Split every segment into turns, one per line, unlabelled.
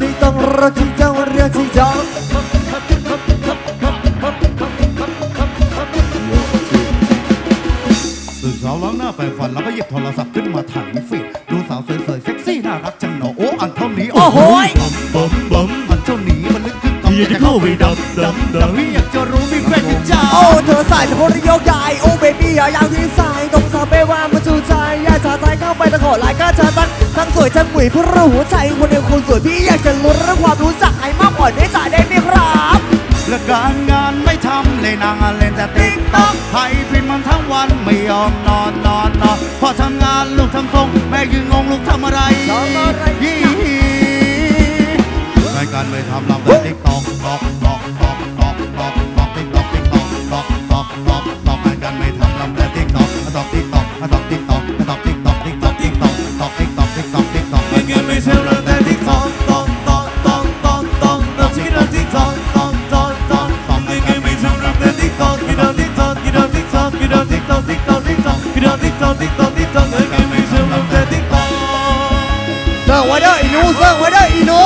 ที่ต้องรักที่ต้องเรียกที่ต้อง
ตื่นเช้าล้างหน้าแปรงฟันแล้วก็หยิบโทรศัพท์ขึ้นมาถ่ายฟีดดูสาวสวยๆเซ็กซี่น่ารักจังหนอโอ้อันเท่านี้
โอ้โห
บัมบัมอันเท่านี้มันลึกกึกกำ
อยากจะเข้าไปดำดำดำ
พี่อยากจะรู้มีแฟนยังจ้า
โอ้เธอใส่แต่คนที่ยกใหญ่โอ้เบบี้อย่าอย่างที่ใส่ตรงสาวเปว อยากจะใจเข้าไปตะขอลายก็เธอตั้งทั้งสวยทั้งหมุยเพื่อเราหัวใจคนเดียวคนสวยพี่อยากจะลุ้นเรื่องความรู้จักให้มากกว่านี้จ่ายได้ไหมครับ
และการงานไม่ทำเลยนางเล่นแต่ติ๊กต็อกไทยพิมพ์มันทั้งวันไม่ยอมนอนนอนนอนพอทำงานลูกทำทรงแม่ยืนงงลูกทำอะไร
ทำอะไร
ยี่รายการไม่ทำลำแต่ติ๊กต็อกต๊อกต๊อกต๊อกต๊อกต๊อกต๊อกติ๊กต็อกติ๊กต็อกต๊อกต๊อกตอกตอกรายการไม่ทำลำแต่ติ๊กต็อกต๊อกติ๊ก เมืไว้
ได้อีนู้ซึ่งไว้ได้อีนู้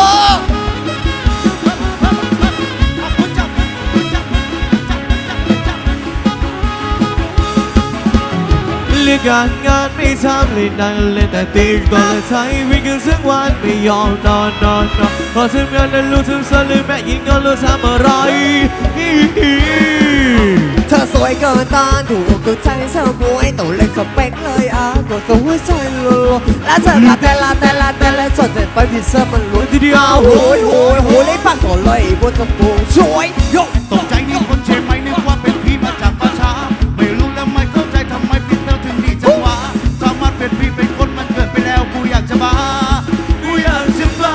เลี้อกการงานไม่ทำเลยนั่งเล่นแต่ติ๊กตอและใช้วิ่งกันทั้งวันไม่ยอมนอนนอนนอนพอทำงานแล้นรู้ทุกส่วนเลยแม่ยิงก็รู้ทำอะไร
วยเกินต้านถูกอกถูกใจเธอมวยตัวเล็กสเปคเลยอะกดตัวหัวใจรัวแล้วเธอลาแต่ลาแต่ลาแต่ละจดเด็ดไปพิซซ่ามันลุ้น
ทีเดียว
โอยโอยโอยเลยปักตัวเลยบนกระโปรงสวยโยก
ตกใจนี่คนใช่ไหมนึกว่าเป็นพี่มาจากประชาไม่รู้แล้วไม่เข้าใจทำไมฟิลเตอร์ถึงดีจังหวะสามารถเป็นพี่เป็นคนมันเกิดไปแล้วกูอยากจะบ้ากูอยากจะบ้า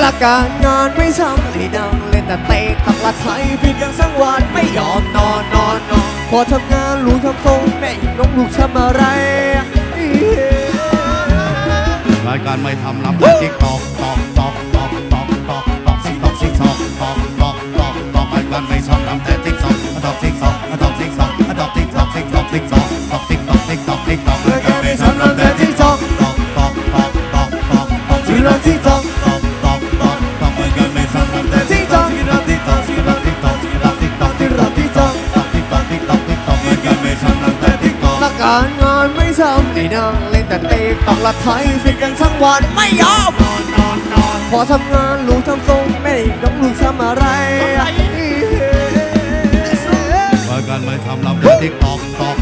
หลักการงานไม่ทำให้นั่ง แต่เตะตักละไทยผิดกันสังวานไม่ยอมนอนนอนนอนพอทำงานลูกทำทรงแม่น้องลูกทำอะไร
รายการไม่ทำลำแต่ติ๊กตอกตอกตอกตอกตอกตอกตอกซิกตอกซิกตอกตอกตอกตอกตอกรายการไม่ การ
งานไม่ทำให้นั่งเล่นแต่เตะตอกละไทยสิกันสักวันไม่ยอม
นอนนอนนอน
พอทำงานลูกทำทรงไม่ยิงน้องลูกทำอะไรอีเหี้ย
ราการไม่ทำลำแต่ติ๊กตอกตอกตอก